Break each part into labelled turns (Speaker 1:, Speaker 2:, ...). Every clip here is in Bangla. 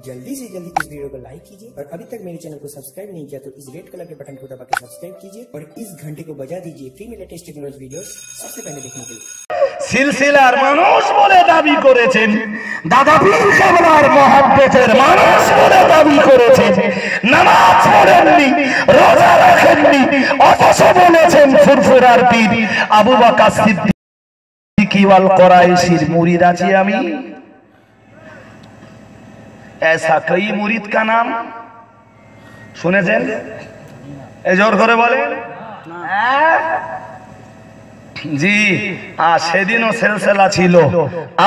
Speaker 1: जल्दी से जल्दी इस वीडियो को लाइक कीजिए और अभी तक मेरे चैनल को सब्सक्राइब नहीं किया तो इस रेड कलर के बटन को दबा के सब्सक्राइब कीजिए और इस घंटे को बजा दीजिए फ्री में लेटेस्ट टेक्नोलॉजी वीडियो सबसे पहले देखने के लिए
Speaker 2: সিলসিলার মানুষ বলে দাবি করেছেন দাদা পীর কেবলার মহাব্বতের মানুষ বলে দাবি করেছেন নামাজ পড়েননি রোজা রাখেননি অথচ বলেছেন ফুরফুরার পীর আবু বকর সিদ্দিক ওয়াল কোরাইশির মুরিদ আছি আমি ऐसा कई मुरीद का नाम শুনেছেন এই জোর করে বলেন হ্যাঁ জি আর সেদিনও সেলসেলা ছিল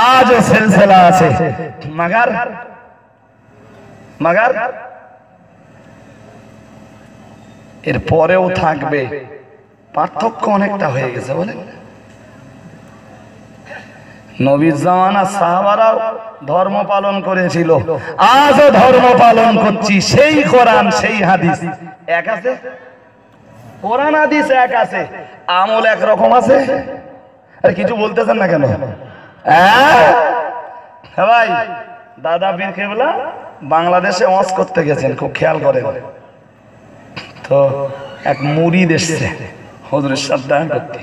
Speaker 2: আজও সেলসেলা আছে মাগার মাগার এর পরেও থাকবে পার্থক্য অনেকটা হয়ে গেছে বলে নবীর জামানা সাহাবারাও ধর্ম পালন করেছিল। আজও ধর্ম পালন করছি, সেই কোরআন, সেই হাদিস। এক আছে? কোরআন, হাদিস এক আছে। আমল এক রকম আছে? আর কিছু বলতেছেন না কেন? হ্যাঁ? হ্যাঁ ভাই, দাদা বীর কেবলা বাংলাদেশে ওয়াজ করতে গেছেন, খুব খেয়াল করেন। তো এক মুড়ি এসছে, হজুরের সাথে করতে।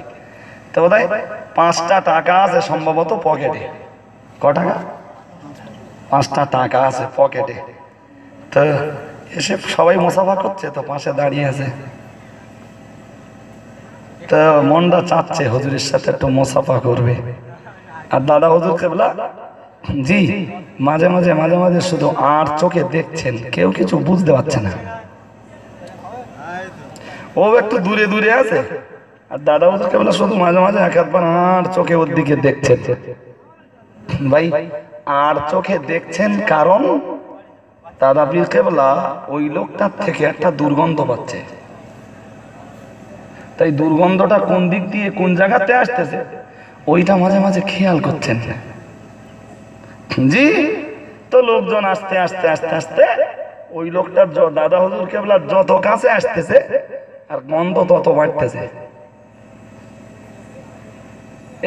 Speaker 2: তো বোধহয় পাঁচটা টাকা আছে সম্ভবত পকেটে। ক টাকা? পাঁচটা টাকা আছে পকেটে। তো এসে সবাই মুসাফা করছে, তো পাশে দাঁড়িয়ে আছে। তো মনটা চাচ্ছে হুজুরের সাথে একটু মুসাফা করবে। আর দাদা হুজুর কেবলা? জি, মাঝে মাঝে মাঝে মাঝে শুধু আর চোখে দেখছেন, কেউ কিছু বুঝতে পারছে না। ও একটু দূরে দূরে আছে। আর দাদা হুজুর কেবলা শুধু মাঝে মাঝে এক একবার আর চোখে ওর দিকে দেখছেন। ভাই, আর চোখে দেখছেন কারণ দাদা পীর কেবলা ওই লোকটার থেকে একটা দুর্গন্ধ পাচ্ছে। তাই দুর্গন্ধটা কোন দিক দিয়ে, কোন জায়গাতে আসতেছে, ওইটা মাঝে মাঝে খেয়াল করছেন। জি, তো লোকজন আসতে আসতে আসতে আসতে ওই লোকটার দাদা হুজুর কেবলা যত কাছে আসতেছে, আর গন্ধ তত বাড়তেছে।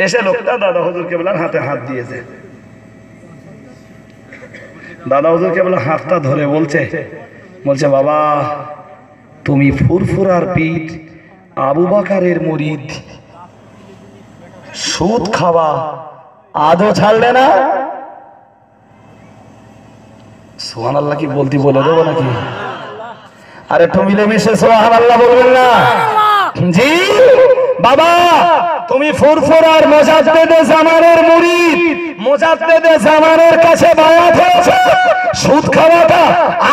Speaker 2: এসে লোকটা দাদা হুজুর কেবলার হাতে হাত দিয়েছে। দাদা হুজুর কেবলা হাতটা ধরে বলছে বলছে বাবা তুমি ফুরফুরার পিঠ আবু বাকারের মুরিদ। সুদ খাওয়া আজও ছাড়লে না? সোহান আল্লাহ কি বলতি বলে দেবো নাকি? আরে একটু মিলেমিশে সোহান আল্লাহ বলবেন না। জি। বাবা, তুমি ফুরফুরার মোজাদ্দেদে জামানের মুরিদ। মোজাদ্দেদে জামানের কাছে বায়াত হয়েছে। সুদ খাওয়াটা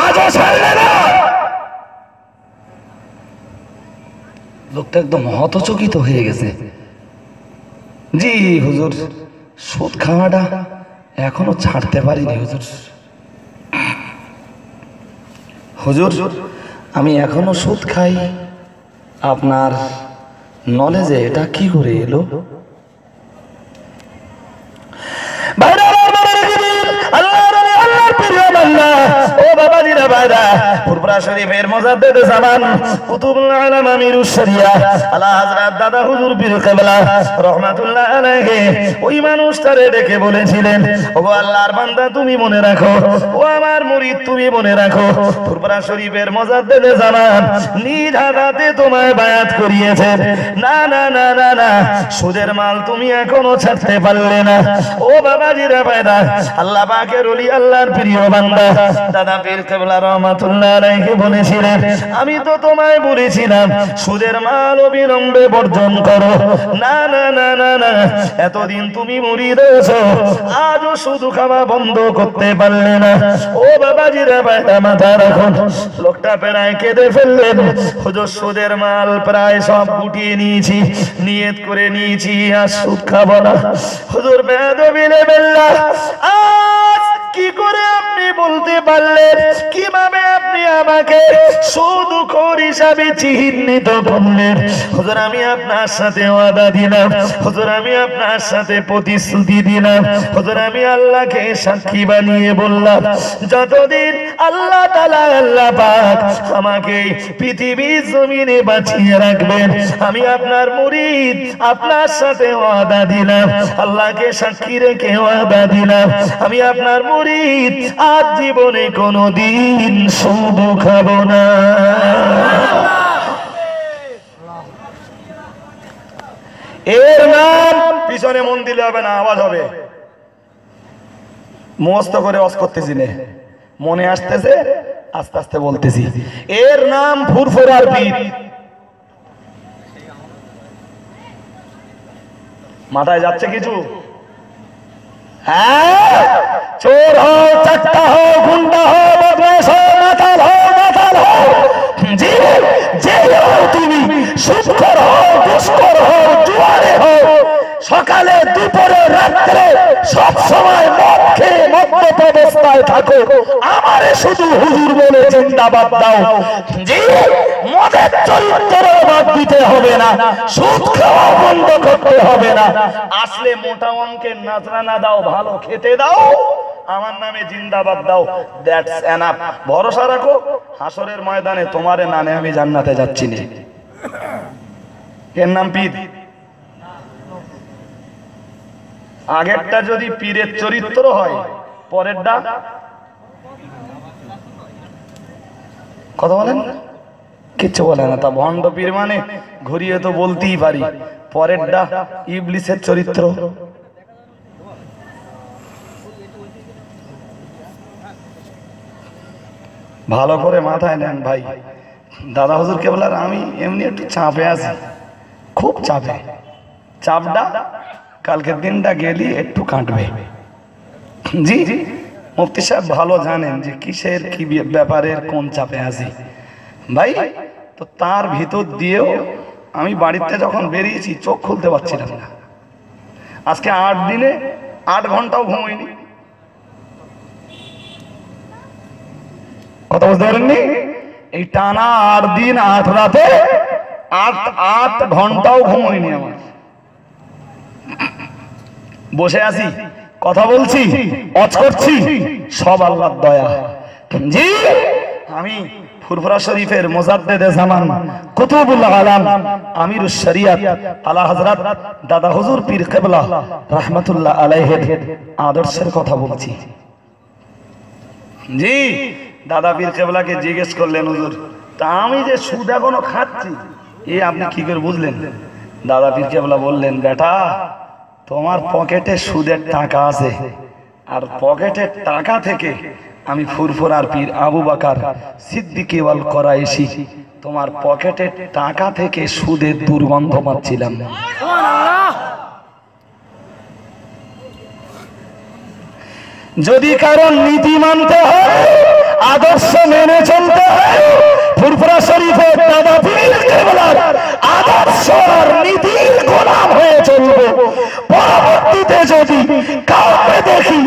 Speaker 2: আজও ছাড়লে না। লোকটা একদম হতচকিত হয়ে গেছে। জি, হুজুর, সুদ খাওয়াটা এখনও ছাড়তে পারিনি, হুজুর। হুজুর, আমি এখনও সুদ খাই। আপনার নলেজে এটা কি করে এলো? ভাইরা আমার ও বাবাজিরা ভাইরা, ফুরফুরা শরীফের মোজাদ্দেদে জামান, কুতুবুল শরিয়া, আলা হযরত দাদা হুজুর পীর কেবলা, রহমাতুল্লাহ আলাইহি, ওই মানুষটারে বলেছিলেন আল্লাহর বান্দা তুমি মনে রাখো ও আমার মুরিদ তুমি মনে রাখো ফুরফুরা শরীফের মোজাদ্দেদে জামান নিজ হাতে তোমায় বায়াত করিয়েছেন না না না না না সুদের মাল তুমি এখনও ছাড়তে পারলে না। ও বাবাজিরা ভাইরা আল্লাহ পাকের ওলি আল্লাহর প্রিয় বান্দা আমি তো তোমায় বলেছিলাম, সুদের মাল অবিলম্বে বর্জন করো। না না না না না, এতদিন তুমি মুড়ি রয়েছো আজও শুধু খাওয়া বন্ধ করতে পারলে না। ও বাবাজিরা ভাইরা মাথা রাখুন। লোকটা প্রায় কেঁদে ফেললেন, হুজুর, সুদের মাল প্রায় সব গুটিয়ে নিয়েছি, নিয়ত করে নিয়েছি, আর সুদ খাব না। হুজুর বেদবিলে বেল্লা আজ কি করে আপনি বলতে পারলেন? কীভাবে আপনি আমাকে সুদখোর হিসাবে চিহ্নিত করলেন? হুজুর, আমি আপনার সাথে ওয়াদা দিলাম। হুজুর, আমি আপনার সাথে প্রতিশ্রুতি দিলাম। হুজুর, আমি আল্লাহকে সাক্ষী বানিয়ে বললাম, যতদিন আল্লাহ তালা আল্লাহ পাক আমাকে পৃথিবীর জমিনে বাঁচিয়ে রাখবেন, আমি আপনার মুরিদ, আপনার সাথে ওয়াদা দিলাম, আল্লাহকে সাক্ষী রেখে ওয়াদা দিলাম, আমি আপনার মুরিদ আজ জীবন জীবনে কোনোদিন শুধু খাব না। এর নাম, পিছনে মন দিলে হবে না, আওয়াজ হবে। মস্ত করে অস করতেছি নে। মনে আসতেছে, আস্তে আস্তে বলতেছি। এর নাম ফুরফুরার পীর। মাথায় যাচ্ছে কিছু? হ্যাঁ? চোর হও চাক্কা হও, গুন্ডা হও বদমাশ হও মাতাল হও মাতাল হও। জি যে হও তুমি সুৎখর হও, দুষ্কর হও, জুয়ারে হও সকালে, দুপুরে, রাত্রে সব সময় মদ খেয়ে মদ্যপ অবস্থায় থাকো। আমারে শুধু হুজুর বলে জিন্দাবাদ দাও। জি মদের চরিত্র বাদ দিতে হবে না, সুদ খাওয়া বন্ধ করতে হবে না। আসলে মোটা অঙ্কের নাচরানা দাও, ভালো খেতে দাও। আমার নামে জিন্দাবাদ দাও। দ্যাটস এনাফ ভরসা রাখো, হাসরের ময়দানে তোমারে নানে আমি জান্নাতে যাচ্ছি না। এর নাম পীর। আগেরটা যদি পীরের চরিত্র হয়, পরেরটা? কথা বলেন? কিচ্ছু বলে না, তা ভণ্ড পীর মানে ঘুরিয়ে তো বলতেই পারি। পরেরটা ইবলিসের চরিত্র। ভালো করে মাথায় নেন ভাই। দাদা হুজুর কেবলার আমি এমনি একটু চাপে আছি। খুব চাপে। চাপটা? কালকের দিনটা গেলি একটু কাটবে জি মুফতি সাহেব ভালো জানেন যে কিসের কি ব্য- ব্যাপারের কোন চাপে আছি। ভাই, তো তার ভিতর দিয়েও আমি বাড়িতে যখন বেরিয়েছি চোখ খুলতে পারছিলাম না। আজকে আট দিনে আট ঘন্টাও ঘুমোইনি কথা বুঝতে পারেননি? এই টানা আট দিন, আট রাতে আট আট ঘন্টাও ঘুমোইনি আমার। বসে আছি, কথা বলছি অচ করছি, সব আল্লাহর দয়া। জি, আমি ফুরফুরা শরীফের মোজাদ্দেদে জামান, কুতুবুল আলাম আমিরুশ শরিয়াত, আলা হযরত দাদা হুজুর পীর কিবলা, রাহমাতুল্লাহ আলাইহির আদর্শের কথা বলছি। জি, দাদা পীর কেবলাকে জিজ্ঞেস করলেন, হুজুর, তা আমি যে সুদ এখনও খাচ্ছি, এ আপনি কি করে বুঝলেন? দাদা পীর কেবলা বললেন, বেটা তোমার পকেটে সুদের টাকা আছে। আর পকেটের টাকা থেকে আমি ফুরফুরার পীর আবু বাকার সিদ্দিকি ওয়াল করাইশি তোমার পকেটের টাকা থেকে সুদের দুর্গন্ধ পাচ্ছিলাম। যদি কারণ নীতি মানতে হয়, আদর্শ মেনে চলতে হয় ফুরফুরা শরীফের দাদা কেবলার আদর্শ আর গোলাম হয়ে চলবো। পরবর্তীতে যদি কাউকে দেখি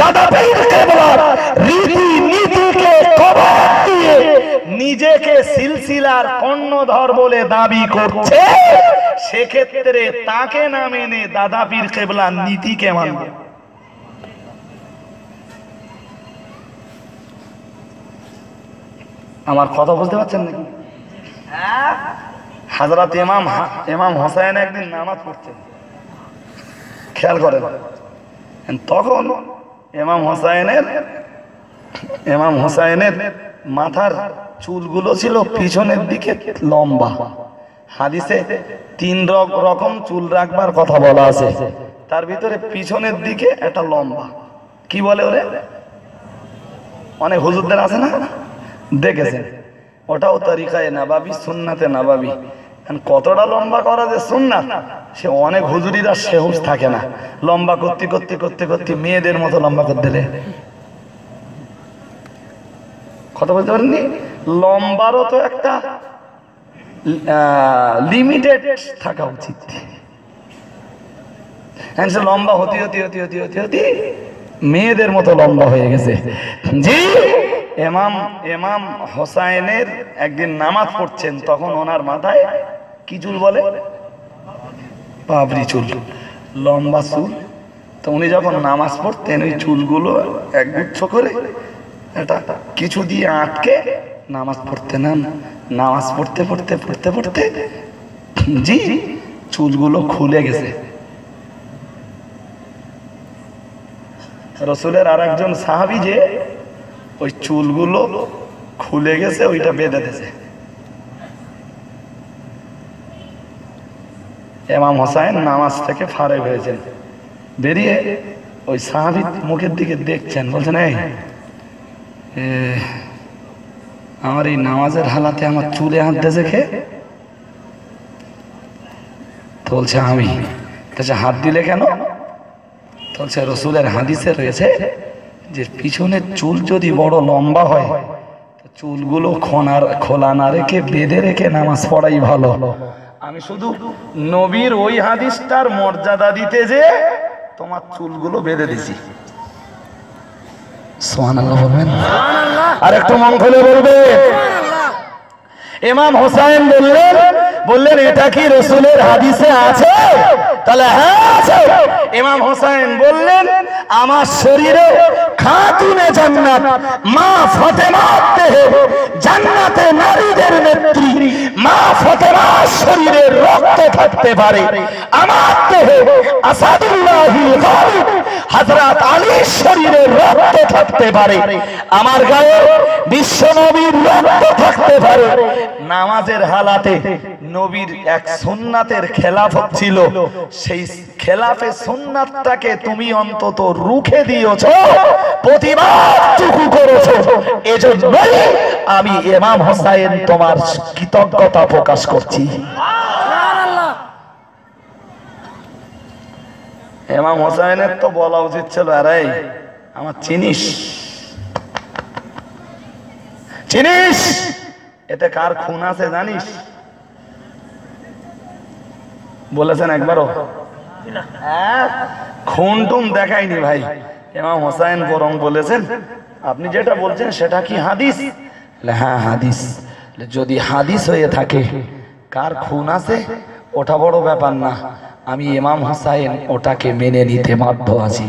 Speaker 2: দাদা পীর কেবলার রীতি নীতিকে কবর দিয়ে নিজেকে সিলসিলার কর্ণধর বলে দাবি করছে, সেক্ষেত্রে তাকে না মেনে দাদা পীর কেবলার নীতিকে মানবে। আমার কথা বলতে পারছেন নাকি? হাজরাত ইমাম ইমাম হোসাইন একদিন নামাজ পড়ছেন খেয়াল করেন। তখন ইমাম হোসাইনের ইমাম হোসাইনের মাথার চুলগুলো ছিল পিছনের দিকে লম্বা। হাদিসে তিন রক- রকম চুল রাখবার কথা বলা আছে। তার ভিতরে পিছনের দিকে একটা লম্বা। কি বলে ওরে? অনেক হুজুরদের আছে না? দেখেছেন? ওটাও তরিকায় নাবাবি, সুন্নাতে নাবাবি। কতটা লম্বা করা যে সুন্নাত, সে অনেক হুজুরিরা সেহুস থাকে না। লম্বা করতে করতে করতে করতে মেয়েদের মতো লম্বা করে দিলে। কথা বলতে পারেননি? লম্বারও তো একটা লিমিটেড থাকা উচিত। সে লম্বা হতে হতে হতে হতে হতে হতে মেয়েদের মতো লম্বা হয়ে গেছে। জি! এমাম এমাম হোসাইনের একদিন নামাজ পড়ছেন, তখন ওনার মাথায় কি চুল বলে? পাবরি চুল, লম্বা চুল। তো উনি যখন নামাজ পড়তেন, ওই চুলগুলো একগুচ্ছ করে এটা কিছু দিয়ে আটকে নামাজ পড়তে না নামাজ পড়তে পড়তে পড়তে পড়তে, জি, চুলগুলো খুলে গেছে। রসুলের আর একজন সাহাবি যে ওই চুলগুলো খুলে গেছে, ওইটা বেঁধে দিয়েছে। এমাম হোসাইন নামাজ থেকে ফারে হয়েছেন। বেরিয়ে ওই সাহাবি মুখের দিকে দেখছেন, বলছেন, এই আমার এই নামাজের হালাতে আমার চুলে হাত দিয়েছে খে বলছে, আমি। বলছে, হাত দিলে কেন? বলছে, রসুলের হাদিসে রয়েছে যে পিছনের চুল যদি বড় লম্বা হয় চুলগুলো খোনার খোলা না রেখে বেঁধে রেখে নামাজ পড়াই ভালো। আমি শুধু নবীর ওই হাদিসটার মর্যাদা দিতে যে তোমার চুলগুলো বেঁধে দিছি। বলবেন? আর একটু মন খুলে বলবে? ইমাম হোসাইন বললেন বললেন এটা কি রসুলের হাদিসে আছে? তাহলে হ্যাঁ আছে। ইমাম হোসাইন বললেন, আমার শরীরে খাতুনে জান্নাত, মা ফাতেমার দেহে জান্নাতে নারীদের নেত্রী, মা ফাতেমার শরীরে রক্ত থাকতে পারে। আমার দেহে আসাদুল্লাহিল গালিব আলীর শরীরে রক্ত থাকতে পারে। আমার গায়ে বিশ্ব নবীর রক্ত থাকতে পারে। নামাজের হালাতে নবীর এক সুন্নাতের খেলাফত ছিল। সেই খেলাফে সুন্নাতটাকে তুমি অন্তত রুখে দিয়েছ প্রতিবাদটুকু করেছ। এজন্যই আমি ইমাম হোসাইন তোমার কৃতজ্ঞতা প্রকাশ করছি। ইমাম হোসাইনের তো বলা উচিত ছিল, আরে, আমার চিনিস? চিনিস? এতে কার খুন আছে জানিস? বলেছেন একবারও? হ্যাঁ, খুন টুন দেখায়নি ভাই। ইমাম হোসাইন বরং বলেছেন আপনি যেটা বলছেন সেটা কি হাদিস? হ্যাঁ হাদিস। যদি হাদিস হয়ে থাকে কার খুন আছে? ওটা বড় ব্যাপার না। আমি ইমাম হোসাইন ওটাকে মেনে নিতে বাধ্য আছি।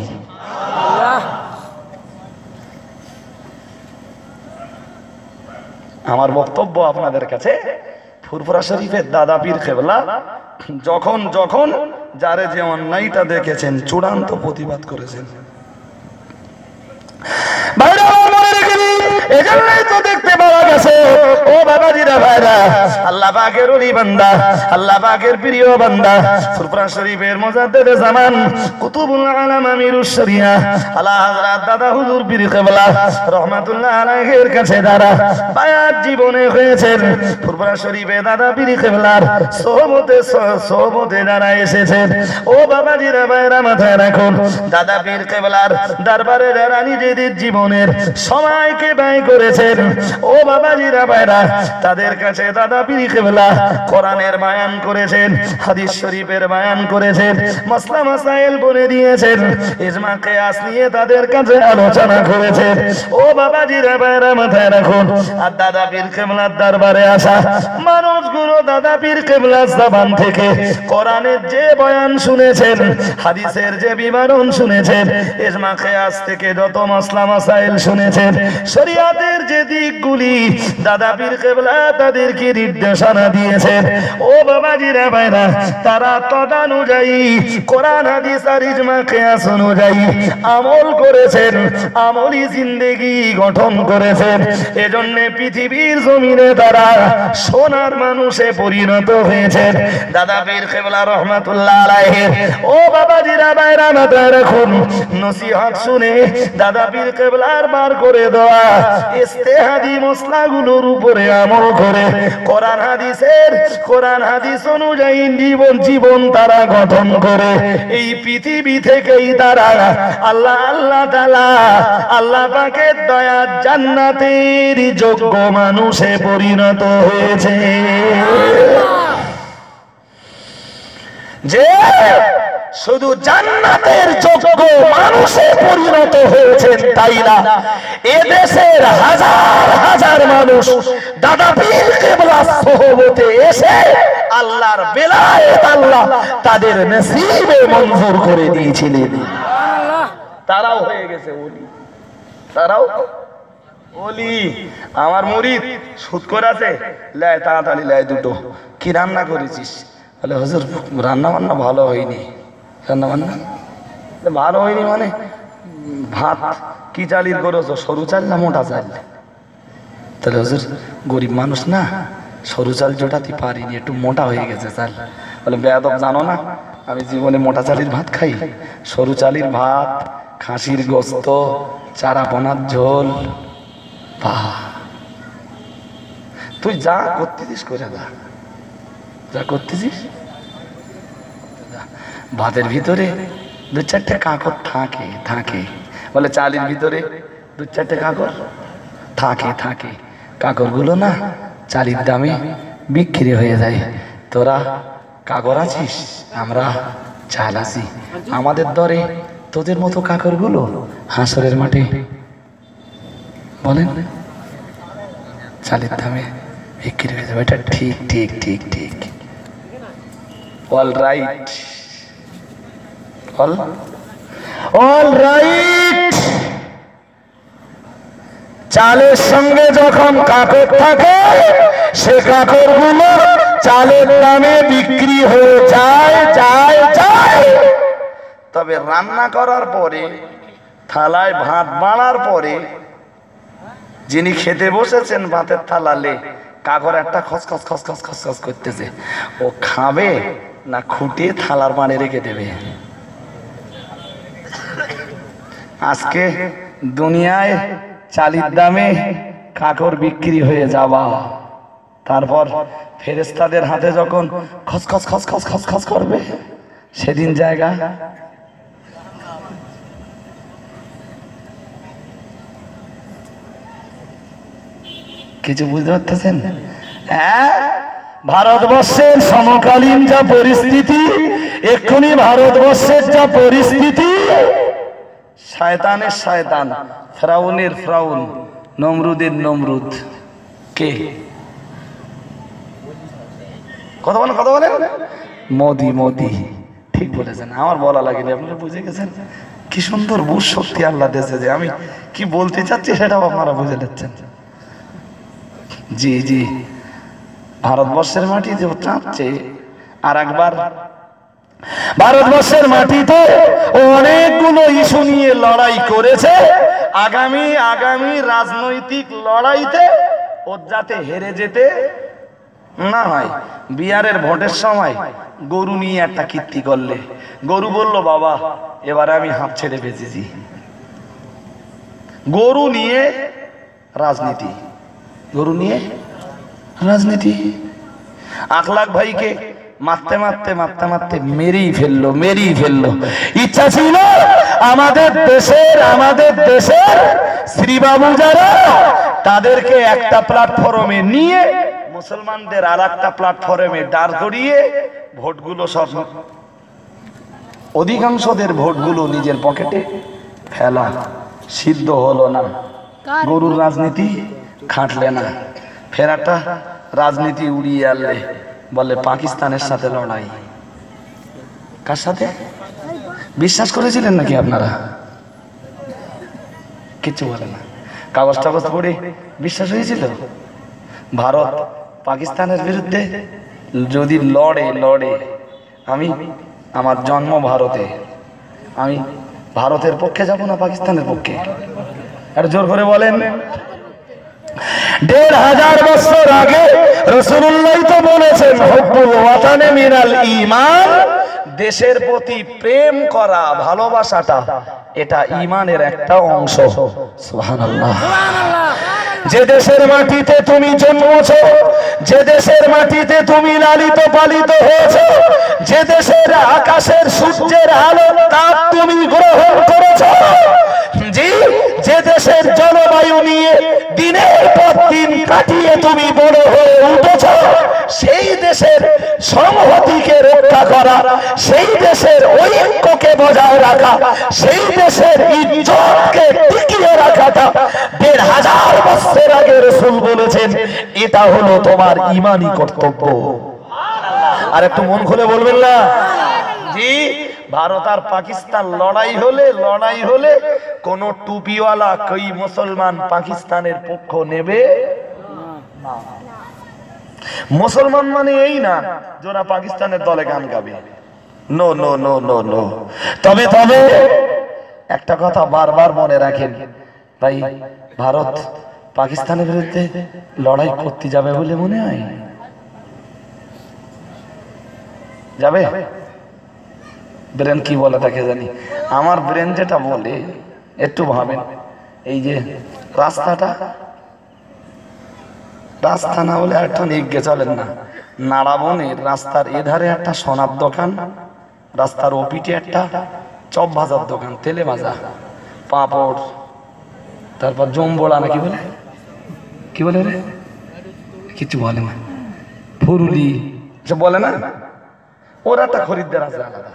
Speaker 2: আমার বক্তব্য আপনাদের কাছে। ফুরফুরা শরীফের দাদা পীর খেবলা যখন যখন যারে যে অন্যায়টা দেখেছেন চূড়ান্ত প্রতিবাদ করেছেন। ভাইরা পাকের ওলি বান্দা, আল্লাহ পাকের প্রিয় বান্দা। ফুরফুরা শরীফের মুজাদ্দিদে জামান, কুতুবুল আলাম আমিরুশ শরিয়া। আলা হযরত দাদা হুজুর পীর কেবলা, রহমাতুল্লাহ আলাইহির কাছে দাঁড়া বায়াত জীবনে হয়েছেন। ফুরফুরা শরীফে দাদা পীর কেবলার সোহবতে সোহবতে যারা এসেছেন। ও বাবাজিরা, ভাইরা, মাথায় রাখুন, দাদা পীর কেবলার দরবারে যারা নিজেদের জীবনের সময়কে ব্যয় করেছেন, ও বাবাজিরা, ভাইরা, তাদের কাছে দাদা পীর কেবলা কোরআনের বায়ান করেছেন, হাদিস শরীফের বায়ান করেছেন মাসাইল বলে দিয়েছেন, ইজমা নিয়ে তাদের কাছে আলোচনা করেছেন। ও মাথায় রাখুন, আর দাদা পীর কেবলার দরবারে আসা, মানুষগুলো দাদা পীর কেবলার জবান থেকে কোরআনের যে বয়ান শুনেছেন, হাদিসের যে বিবরণ শুনেছেন, ইজমা কিয়াস থেকে যত মাসাইল শুনেছেন, শরিয়াতের যে দিকগুলি দাদা পীর কেবলা তাদেরকে নির্দেশনা দিয়েছেন। ও বাবাজিরা ভাইরা তারা তদানুযায়ী, কোরআন, হাদিস, আর ইজমা, কিয়াস অনুযায়ী আমল করেছেন আমলি জিন্দেগি গঠন করেছেন। এজন্য পৃথিবীর জমিনে তারা সোনার মানুষে পরিণত হয়েছেন। দাদা পীর কেবলা রহমাতুল্লাহ আলাইহি ও বাবাজিরা ভাইরা মাথায় রাখুন, নসিহত শুনে দাদা পীর কেবলার বার করে দেওয়া ইস্তেহাদি মশলাগুলোর উপরে আমল করে কোরআন হাদিসের কোরআন হাদিস অনুযায়ী জীবন জীবন তারা গঠন করে। এই পৃথিবী থেকেই তারা আল্লাহ আল্লাহ তালা আল্লাহ পাকের দয়া জান্নাতের যোগ্য মানুষে পরিণত হয়েছে। যে শুধু জান্নাতের যোগ্য মানুষে পরিণত হয়েছেন তাই না? এদেশের হাজার হাজার মানুষ দাদা পীর কেবলা সহবতে এসে আল্লাহর বেলায়েত আল্লাহ তাদের নসিবে মঞ্জুর করে দিয়েছিলেন। তারাও হয়ে গেছে ওলি। তারাও ওলি। আমার মুরিদ সুদ করে আছে? লাই তাড়াতাড়ি লাই দুটো। কি রান্না করেছিস? বলে হুজুর রান্না বান্না ভালো হয়নি। রান্না বান্না বলে, ভালো হয়নি মানে? ভাত কি চালির করেছ সরু চাল না মোটা চাল? তাহলে হুজুর গরিব মানুষ না? সরু চাল জোটাতে পারিনি একটু মোটা হয়ে গেছে চাল। বলে বেয়াদব জানো না? আমি জীবনে মোটা চালির ভাত খাই। সরু চালির ভাত খাসির গোস্ত চারা পোনার ঝোল। বাহ! তুই যা করতেছিস করে যা। যা করতেছিস। ভাতের ভিতরে দু চারটে কাঁকর থাকে থাকে। বলে চালের ভিতরে দু চারটে কাঁকর? থাকে থাকে। কাকরগুলো না চালির দামে বিক্রি হয়ে যায়। তোরা কাকর আছিস? আমরা চাল আছি। আমাদের দরে তোদের মতো কাকরগুলো হাঁসরের মাঠে। বলেন, চালের দামে বিক্রি হয়ে যাবে। এটা ঠিক ঠিক ঠিক ঠিক। All right all all right চালের সঙ্গে যখন কাকর থাকে, সে কাকরগুলো চালের দামে বিক্রি হয়ে যায় যায় যায়। তবে রান্না করার পরে, থালায় ভাত বাড়ার পরে, যিনি খেতে বসেছেন ভাতের থালালে কাকর একটা খসখস খসখস খসখস করতেছে। ও খাবে না খুঁটিয়ে থালার পানে রেখে দেবে? আজকে দুনিয়ায় চালির দামে কাকর বিক্রি হয়ে যাওয়া। তারপর ফেরেস্তাদের হাতে যখন খসখস খসখস খসখস করবে, সেদিন জায়গা কিছু বুঝতে পারতেছেন? হ্যাঁ ভারতবর্ষের সমকালীন যা পরিস্থিতি, এক্ষুনি ভারতবর্ষের যা পরিস্থিতি শয়তানের শয়তান ফ্রাউনের ফ্রাউন নমরুদের নমরুদ। কে? কথা বলেন কথা বলেন। মোদি মোদি। ঠিক বলেছেন, আমার বলা লাগেনি, আপনারা বুঝে গেছেন? কি সুন্দর বুঝ শক্তি আল্লাহ দেশে যে আমি কি বলতে চাচ্ছি সেটাও আপনারা বুঝে নিচ্ছেন। জি জি। ভারতবর্ষের মাটিতে ও চাচ্ছে আর একবার ভারতবর্ষের মাটিতে অনেকগুলো ইস্যু নিয়ে লড়াই করেছে। আগামী আগামী রাজনৈতিক লড়াইতে ওর যাতে হেরে যেতে না হয়, বিহারের ভোটের সময় গরু নিয়ে একটা কীর্তি করলে। গরু বলল, বাবা, এবারে আমি হাঁপ ছেড়ে বেঁচেছি। গরু নিয়ে রাজনীতি। গরু নিয়ে রাজনীতি। আখলাক ভাইকে মারতে মারতে মারতে মারতে মেরেই ফেলল মেরেই ফেলল। ইচ্ছা ছিল আমাদের দেশের আমাদের দেশের শ্রীবাবু যারা তাদেরকে একটা প্ল্যাটফর্মে নিয়ে মুসলমানদের আর একটা প্ল্যাটফর্মে দাঁড় করিয়ে ভোটগুলো সব অধিকাংশদের ভোটগুলো নিজের পকেটে ফেলা। সিদ্ধ হলো না। গরুর রাজনীতি খাটলে না। ফেরাটা রাজনীতি উড়িয়ে আনলে। বলে, পাকিস্তানের সাথে লড়াই। কার সাথে? বিশ্বাস করেছিলেন নাকি আপনারা? কিচ্ছু বলে না। কাগজ টাগজ পড়ে বিশ্বাস হয়েছিল? ভারত পাকিস্তানের বিরুদ্ধে যদি লড়ে লড়ে, আমি আমার জন্ম ভারতে, আমি ভারতের পক্ষে যাব না পাকিস্তানের পক্ষে? আর জোর করে বলেন। দেড় হাজার বছর আগে রসুল্লাহ তো বলেছেন, হব্বুল ওয়াতানে মিনাল ইমান দেশের প্রতি প্রেম করা, ভালোবাসাটা, এটা ইমানের একটা অংশ। যে দেশের মাটিতে তুমি জন্মছ, যে দেশের মাটিতে তুমি লালিত পালিত হয়েছ, যে দেশের আকাশের সূর্যের আলো তাপ তুমি গ্রহণ করেছ যে দেশের জলবায়ু নিয়ে দিনের পর দিন কাটিয়ে তুমি বড় হয়ে উঠেছ। সেই দেশের সংহতিকে রক্ষা করা, সেই দেশের ঐক্যকে বজায় রাখা, সেই দেশের ইজ্জতকে টিকিয়ে রাখাটা দেড় হাজার বছর আগে রসুল বলেছেন, এটা হলো তোমার ইমানি কর্তব্য। আর একটু মন খুলে বলবেন না? জি। ভারত আর পাকিস্তান লড়াই হলে লড়াই হলে কোন টুপিওয়ালা কই মুসলমান পাকিস্তানের পক্ষ নেবে? মুসলমান মানে এই না, যারা পাকিস্তানের দলে গান গাবে। No no no no no তবে তবে একটা কথা বারবার মনে রাখেন তাই ভারত পাকিস্তানের বিরুদ্ধে লড়াই করতে যাবে বলে মনে হয়? যাবে? ব্রেন কি বলে তাকে জানি। আমার ব্রেন যেটা বলে, একটু ভাবেন, এই যে রাস্তাটা, রাস্তা না হলে একটা এগিয়ে চলেন না। নাড়াবনের রাস্তার এধারে একটা সোনার দোকান, রাস্তার ওপিটে একটা চপ ভাজার দোকান, তেলে ভাজা, পাঁপড়, তারপর জম্বড়া নাকি বলে? কি বলে রে? কিছু বলে না। ফুরুলি সব বলে না? ওর একটা খরিদ্দার আছে আলাদা।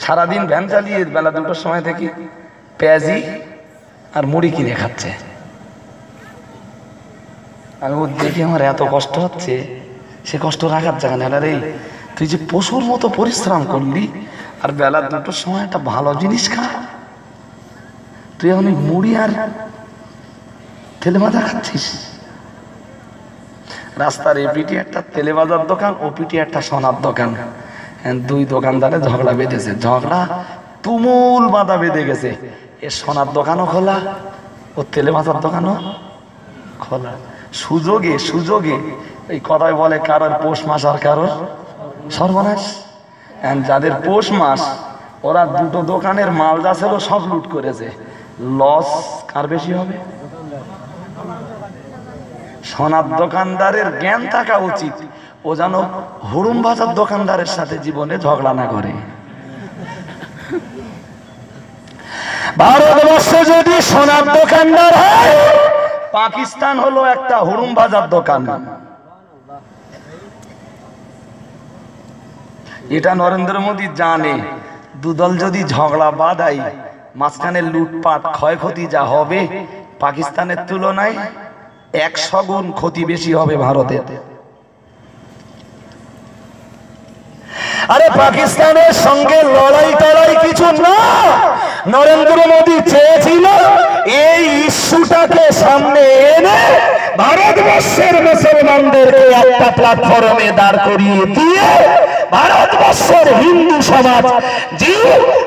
Speaker 2: সারাদিন ভ্যান চালিয়ে বেলা দুটোর সময় থেকে পেঁয়াজি আর মুড়ি কিনে খাচ্ছে। আমি ও দেখে আমার এত কষ্ট হচ্ছে, সে কষ্ট রাখার জায়গা নেই। রে তুই যে পশুর মতো পরিশ্রম করলি আর বেলা দুটোর সময় একটা ভালো জিনিস খা। তুই এখন মুড়ি আর তেলে ভাজা খাচ্ছিস? রাস্তার এপিটি একটা তেলে ভাজার দোকান ওপিটি একটা সোনার দোকান। দুই দোকানদারে ঝগড়া বেঁধেছে। ঝগড়া তুমুল বাঁধা বেঁধে গেছে। এ সোনার দোকানও খোলা, ও তেলে ভাজার দোকানও খোলা। সুযোগে সুযোগে, এই কথায় বলে কারোর পৌষ মাস আর কারোর সর্বনাশ। And যাদের পৌষ মাস, ওরা দুটো দোকানের মাল যা ছিল সব লুট করেছে। লস কার বেশি হবে? সোনার দোকানদারের জ্ঞান থাকা উচিত। ও যেন হুড়ুম বাজার দোকানদারের সাথে জীবনে ঝগড়া না করে। ভারতবর্ষ যদি সোনার দোকানদার পাকিস্তান হলো একটা হুড়ুম বাজার দোকান। এটা নরেন্দ্র মোদী জানে, দুদল যদি ঝগড়া বাঁধাই মাঝখানে লুটপাট ক্ষয়ক্ষতি যা হবে, পাকিস্তানের তুলনায় একশো গুণ ক্ষতি বেশি হবে ভারতের। আরে পাকিস্তানের সঙ্গে লড়াই টড়াই কিছু না। নরেন্দ্র মোদী চেয়েছিল এই ইস্যুটাকে সামনে এনে ভারতবর্ষের মুসলমানদেরকে একটা প্ল্যাটফর্মে দাঁড় করিয়ে দিয়ে ভারতবর্ষের হিন্দু সমাজ, জিউ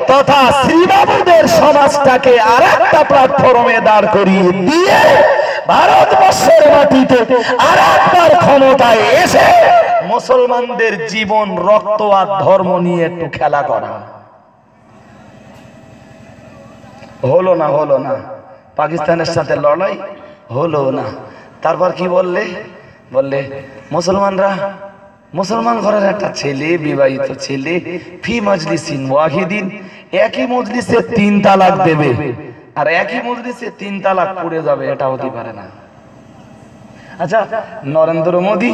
Speaker 2: তথা শ্রীবাবুদের সমাজটাকে আর একটা প্ল্যাটফর্মে দাঁড় করিয়ে দিয়ে ভারতবর্ষের মাটিতে আর একবার ক্ষমতায় এসে মুসলমানদের জীবন, রক্ত আর ধর্ম নিয়ে একটু খেলা করা। হলো না হলো না। পাকিস্তানের সাথে লড়াই হলো না। তারপর কি বললে? বললে, মুসলমানরা, মুসলমান ঘরের একটা ছেলে, বিবাহিত ছেলে, ফি মজলিসিন ওয়াহিদিন, একই মজলিসে তিন তালাক দেবে। আর একই মজলিসে তিন তালাক পড়ে যাবে এটা হতে পারে না। আচ্ছা নরেন্দ্র মোদী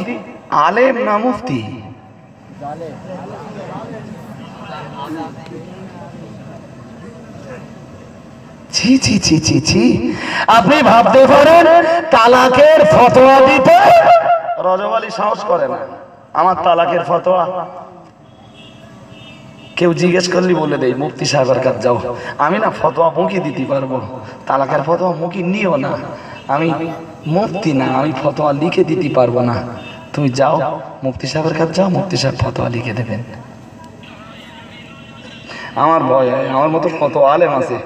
Speaker 2: আলেম না মুফতি? ছি ছি ছি ছি ছি। আপনি ভাবতে পারেন, তালাকের ফতোয়া দিতে রজব আলী সাহস করে না। আমার তালাকের ফতোয়া। কেউ জিজ্ঞেস করলি বলে দেই মুফতি সাহেবের কাছে যাও। আমি না ফতোয়া মুখি দিতে পারব তালাকের ফতোয়া মুখি নিও না। আমি মুফতি না, আমি ফতোয়া লিখে দিতে পারব না। তুমি যাও, মুফতি সাহেবের কাছে যাও, মুফতি সাহেব ফতোয়া লিখে দেবেন। আমার ভয় হয় আমার মতো কত আলেম আছে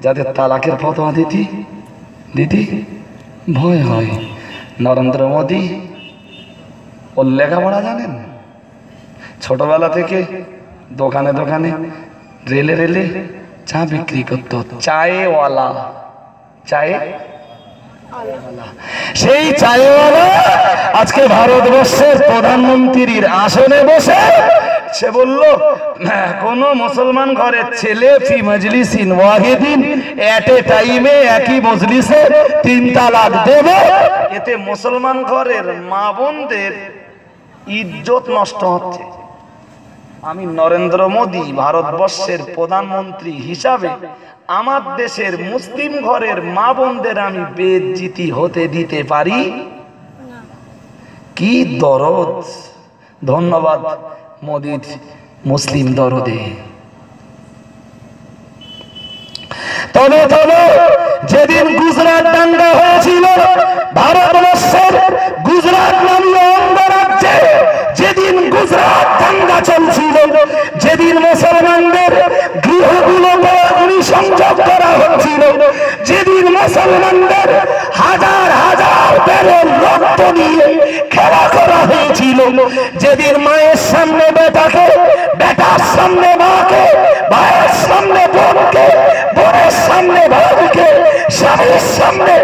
Speaker 2: যাদের তালাকের ফতোয়া দিতি দিদি ভয় হয়। নরেন্দ্র মোদী, ওর লেখাপড়া জানেন? ছোটবেলা থেকে দোকানে দোকানে রেলে রেলে চা বিক্রি করতো। চায়েওয়ালা, চায়ে সেই চায়েওয়ালা আজকে ভারতবর্ষের প্রধানমন্ত্রীর আসনে বসে সে বলল "হ্যাঁ, কোন মুসলমান ঘরের ছেলে ফি মজলিসিন ওয়াহিদিন এট এ টাইমে একই মজলিসে তিন তালাক দেবে। এতে মুসলমান ঘরের মা বোনদের ইজ্জত নষ্ট হচ্ছে। আমি নরেন্দ্র মোদী ভারতবর্ষের প্রধানমন্ত্রী হিসাবে আমার দেশের মুসলিম ঘরের মা বোনদের আমি বেজ্জিতি হতে দিতে পারি? কি দরদ। ধন্যবাদ, মোদির মুসলিম দরদে। তবে তবে যেদিন গুজরাট দাঙ্গা হয়েছিল, ভারতবর্ষের গুজরাট নামীয় অঙ্গরাজ্যে যেদিন গুজরাট দাঙ্গা চলছিল, যেদিন মুসলমানদের গৃহগুলোকে অগ্নিসংযোগ করা হচ্ছিল, যেদিন মুসলমান মুসলমানদের হাজার হাজার বেরের রক্ত নিয়ে খেলা করা হয়েছিল। যেদিন মায়ের সামনে বেটাকে, বেটার সামনে মাকে ভাইয়ের সামনে বোনকে, বোনের সামনে ভাইকে স্বামীর সামনে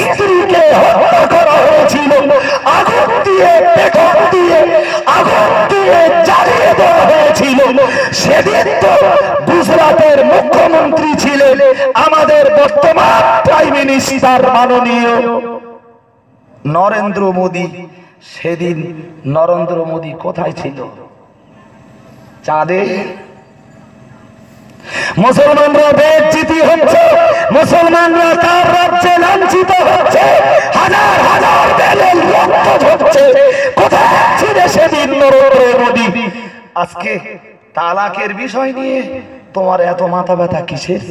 Speaker 2: স্ত্রীকে হত্যা করা হয়েছিল। আগুন দিয়ে বেতন দিয়ে, আগুন দিয়ে জ্বালিয়ে দেওয়া হয়েছিল। সেদিন তো গুজরাটের মুখ্যমন্ত্রী ছিলেন আমাদের বর্তমান প্রাইম মিনিস্টার মাননীয়। নরেন্দ্র মোদী, সেদিন নরেন্দ্র মোদী কোথায় ছিল? চাঁদে? মুসলমানরা বেজ্জিতি হচ্ছে, মুসলমানরা তার রাজ্যে লাঞ্ছিত হচ্ছে, হাজার হাজার বেলের রক্ত ঝরছে। কোথায় ছিল সেদিন নরেন্দ্র মোদী? আজকে তালাকের বিষয় নিয়ে তোমার এত মাথা ব্যথা কিসের?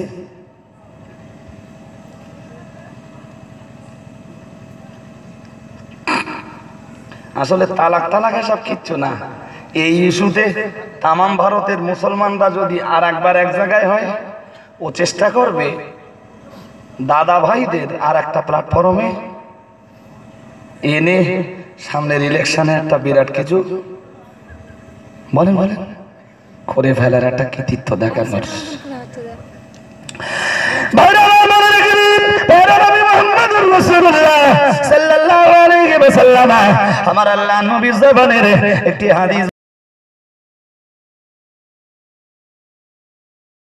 Speaker 2: আসলে তালাক তালাক এসব কিচ্ছু না। এই ইস্যুতে তামাম ভারতের মুসলমানরা যদি আর একবার এক জায়গায় হয়, ও চেষ্টা করবে দাদা ভাইদের আর একটা প্ল্যাটফর্মে এনে সামনের ইলেকশনে একটা বিরাট কিছু বলেন বলেন। করে ফেলার একটা কৃতিত্ব দেখানোর আমার আল্লাহ নবীর জবানের একটি হাদিস